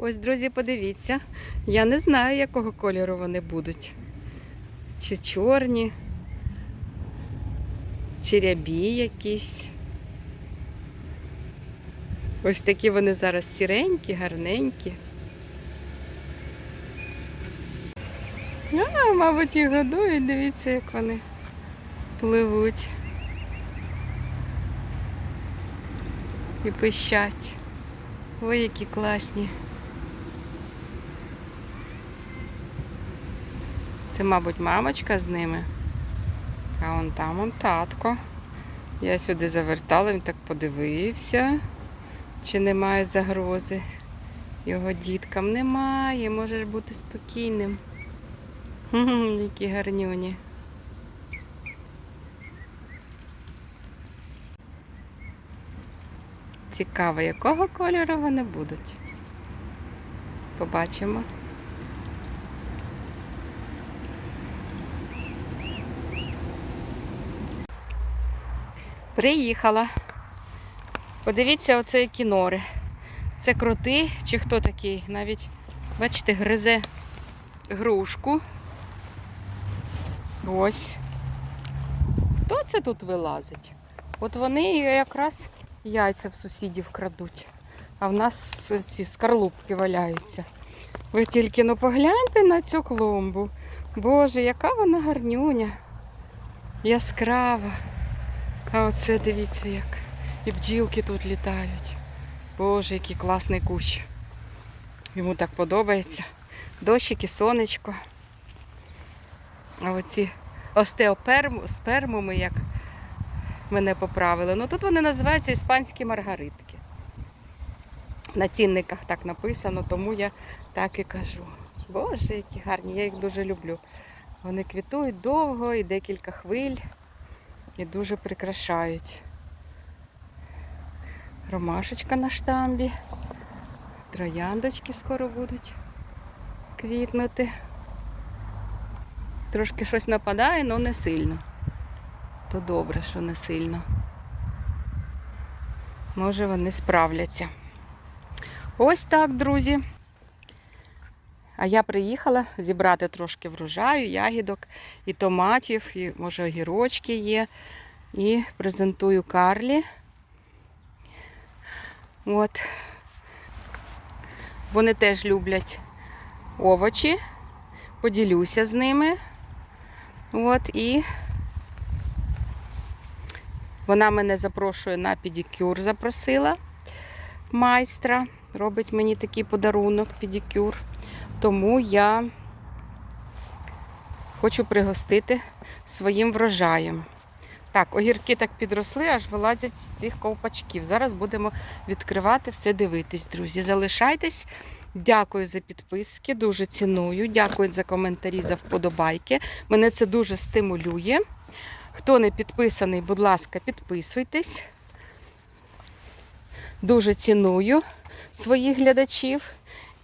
Ось, друзі, подивіться. Я не знаю, якого кольору вони будуть. Чи чорні, чи рябі якісь. Ось такі вони зараз сіренькі, гарненькі. А, мабуть, їх годують, дивіться, як вони пливуть. І пищать. Ой, які класні. Це, мабуть, мамочка з ними. А вон там он татко. Я сюди завертала, він так подивився, чи немає загрози. Його діткам немає, можеш бути спокійним. Які гарнюні. Цікаво, якого кольору вони будуть. Побачимо. Приїхала. Подивіться, оце які нори. Це кроти, чи хто такий? Навіть, бачите, гризе грушку. Ось. Хто це тут вилазить? От вони якраз яйця в сусідів крадуть. А в нас ці скорлупки валяються. Ви тільки ну погляньте на цю клумбу. Боже, яка вона гарнюня. Яскрава. А оце дивіться як. І бджілки тут літають. Боже, який класний кущ. Йому так подобається. Дощик і сонечко. А оці остеоспермуми, як мене поправили. Ну тут вони називаються іспанські маргаритки. На цінниках так написано, тому я так і кажу. Боже, які гарні, я їх дуже люблю. Вони квітують довго і декілька хвиль і дуже прикрашають. Ромашечка на штамбі. Трояндочки скоро будуть квітнути. Трошки щось нападає, але не сильно. То добре, що не сильно. Може вони справляться. Ось так, друзі. А я приїхала зібрати трошки врожаю, ягідок і томатів, і може огірочки є. І презентую Карлі. От. Вони теж люблять овочі. Поділюся з ними. От і вона мене запрошує на педикюр, запросила майстра. Робить мені такий подарунок, педикюр. Тому я хочу пригостити своїм врожаєм. Так, огірки так підросли, аж вилазять з цих ковпачків. Зараз будемо відкривати все дивитись, друзі. Залишайтесь. Дякую за підписки, дуже ціную. Дякую за коментарі, за вподобайки. Мене це дуже стимулює. Хто не підписаний, будь ласка, підписуйтесь. Дуже ціную своїх глядачів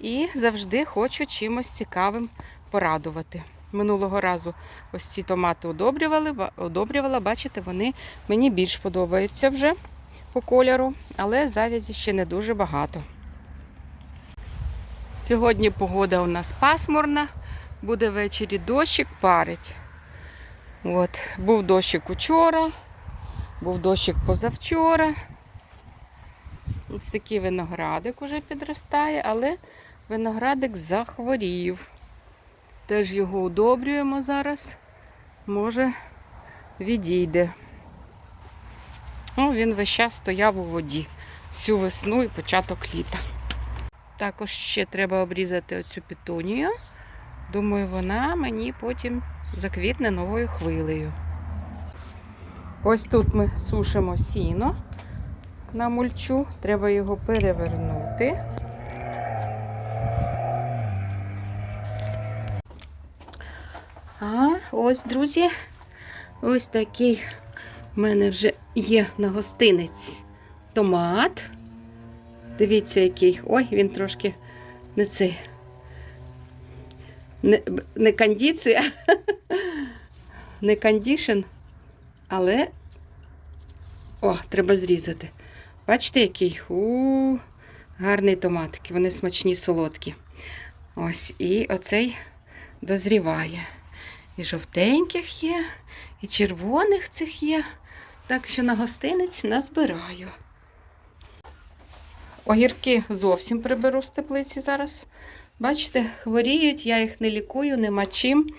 і завжди хочу чимось цікавим порадувати. Минулого разу ось ці томати одобрювали, одобрювала, бачите, вони мені більш подобаються вже по кольору, але завязі ще не дуже багато. Сьогодні погода у нас пасмурна, буде ввечері дощик парить. От, був дощик учора, був дощик позавчора. Ось такий виноградик уже підростає, але виноградик захворів. Теж його удобрюємо зараз. Може, відійде. Ну, він весь час стояв у воді всю весну і початок літа. Також ще треба обрізати оцю петунію. Думаю, вона мені потім заквітне новою хвилею. Ось тут ми сушимо сіно на мульчу. Треба його перевернути. А ось, друзі, ось такий в мене вже є на гостинець томат. Дивіться, який. Ой, він трошки не цей. Не, не кондиція, не кондішн, але. О, треба зрізати. Бачите, який? У, Гарний томатики, вони смачні, солодкі. Ось, і оцей дозріває. І жовтеньких є, і червоних цих є. Так що на гостинець назбираю. Огірки зовсім приберу з теплиці зараз. Бачите, хворіють, я їх не лікую, нема чим.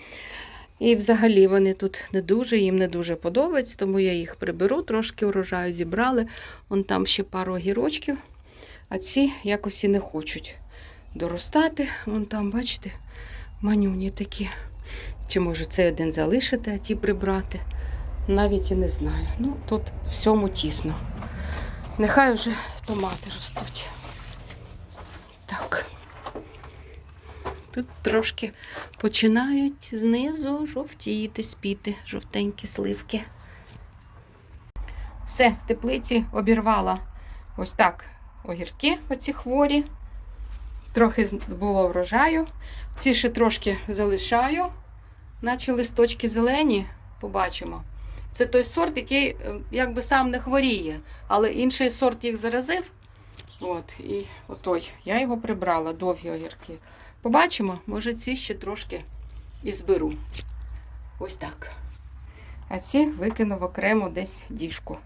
І взагалі вони тут не дуже, їм не дуже подобається, тому я їх приберу, трошки урожаю зібрали. Вон там ще пару огірочків, а ці якось і не хочуть доростати. Вон там, бачите, манюні такі. Чи може цей один залишити, а ті прибрати? Навіть і не знаю. Ну, тут всьому тісно. Нехай вже томати ростуть. Так. Тут трошки починають знизу жовтіти, спіти, жовтенькі сливки. Все, в теплиці обірвала ось так огірки, оці хворі. Трохи було врожаю. Ці ще трошки залишаю, наче листочки зелені, побачимо. Це той сорт, який е, якби сам не хворіє, але інший сорт їх заразив. От, і отой, я його прибрала, довгі огірки. Побачимо, може ці ще трошки і зберу. Ось так. А ці викину в окрему десь діжку.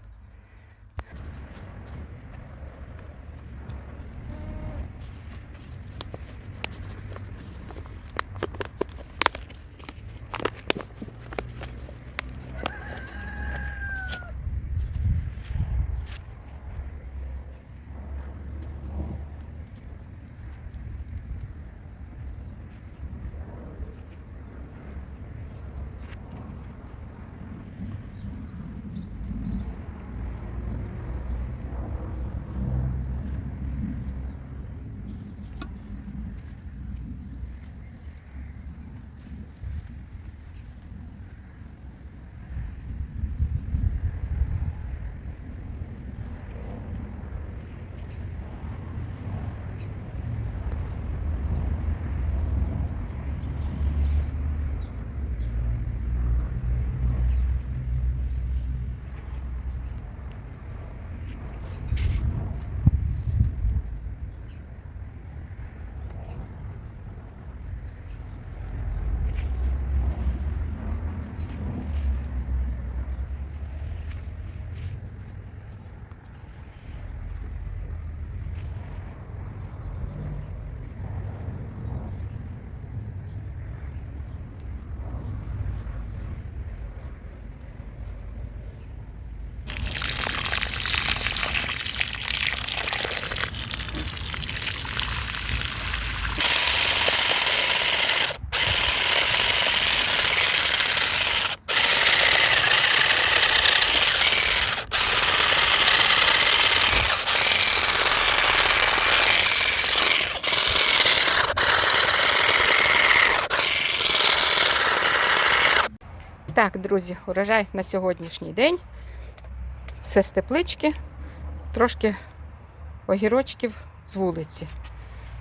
Друзі, урожай на сьогоднішній день. Все з теплички, трошки огірочків з вулиці.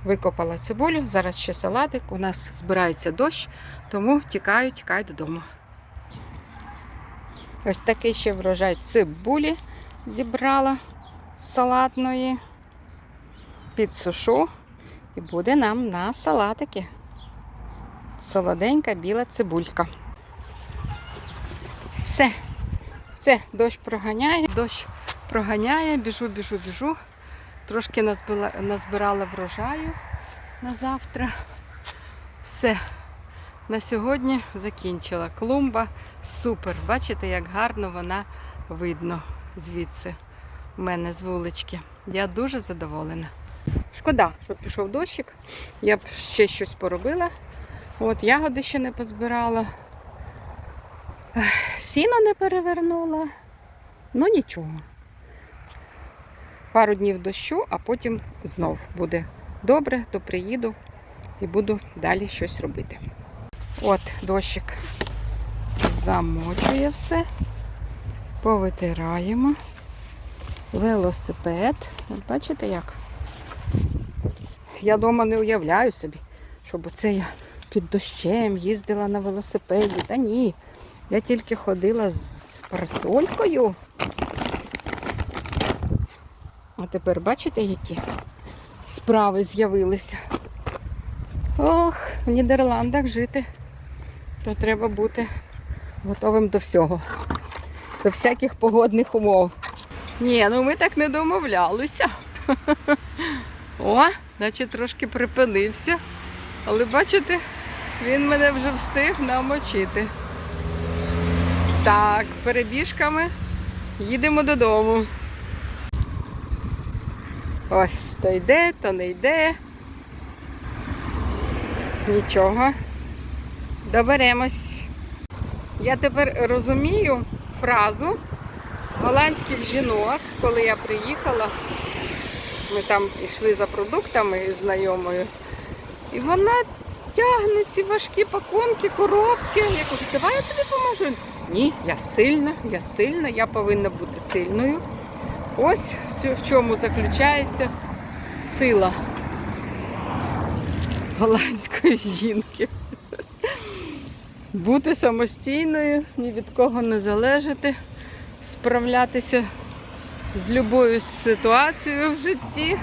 Викопала цибулю, зараз ще салатик. У нас збирається дощ, тому тікаю, тікаю додому. Ось такий ще врожай цибулі зібрала салатної. Підсушу і буде нам на салатики. Солоденька біла цибулька. Все, все, дощ проганяє, дощ проганяє, біжу, біжу, біжу. Трошки назбила, назбирала врожаю на завтра. Все. На сьогодні закінчила. Клумба супер. Бачите, як гарно вона видно звідси у мене з вулички. Я дуже задоволена. Шкода, що пішов дощик. Я б ще щось поробила. От ягоди ще не позбирала. Сіно не перевернула. Ну нічого. Пару днів дощу, а потім знов буде добре, то приїду і буду далі щось робити. От дощик замочує все. Повитираємо. Велосипед. От бачите як? Я вдома не уявляю собі, щоб оце я під дощем їздила на велосипеді. Та ні. Я тільки ходила з парасолькою. А тепер бачите, які справи з'явилися. Ох, в Нідерландах жити, то треба бути готовим до всього, до всяких погодних умов. Ні, ну ми так не домовлялися. О, наче трошки припинився. Але бачите, він мене вже встиг намочити. Так, перебіжками їдемо додому. Ось, то йде, то не йде. Нічого. Доберемось. Я тепер розумію фразу голландських жінок, коли я приїхала. Ми там йшли за продуктами знайомою. І вона тягне ці важкі пакунки, коробки. Я кажу, давай я тобі поможу. Ні, я сильна, я сильна, я повинна бути сильною. Ось в чому заключається сила голландської жінки. Бути самостійною, ні від кого не залежати, справлятися з любою ситуацією в житті,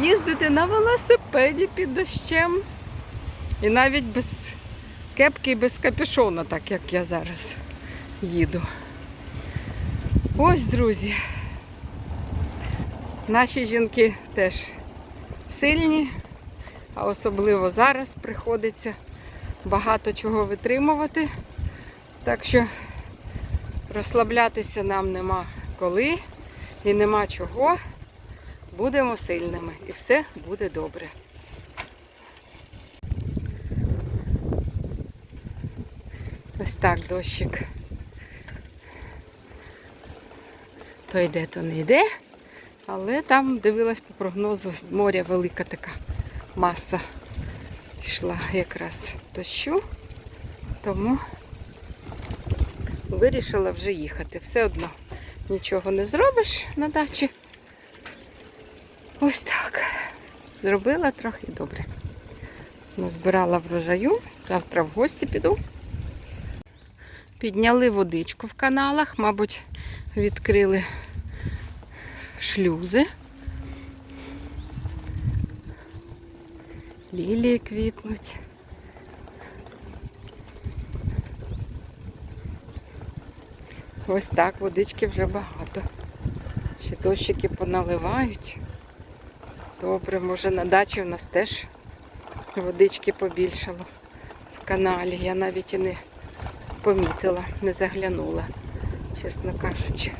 їздити на велосипеді під дощем. І навіть без кепки і без капюшона, так як я зараз їду. Ось, друзі. Наші жінки теж сильні, а особливо зараз приходиться багато чого витримувати. Так що розслаблятися нам нема коли і нема чого. Будемо сильними і все буде добре. Ось так дощик. То йде, то не йде. Але там дивилась по прогнозу з моря велика така маса йшла якраз дощу. Тому вирішила вже їхати. Все одно нічого не зробиш на дачі. Ось так. Зробила трохи добре. Назбирала врожаю. Завтра в гості піду. Підняли водичку в каналах, мабуть, відкрили шлюзи. Лілії квітнуть. Ось так, водички вже багато. Ще дощики поналивають. Добре, може на дачі у нас теж водички побільшало в каналі. Я навіть і не помітила, не заглянула, чесно кажучи.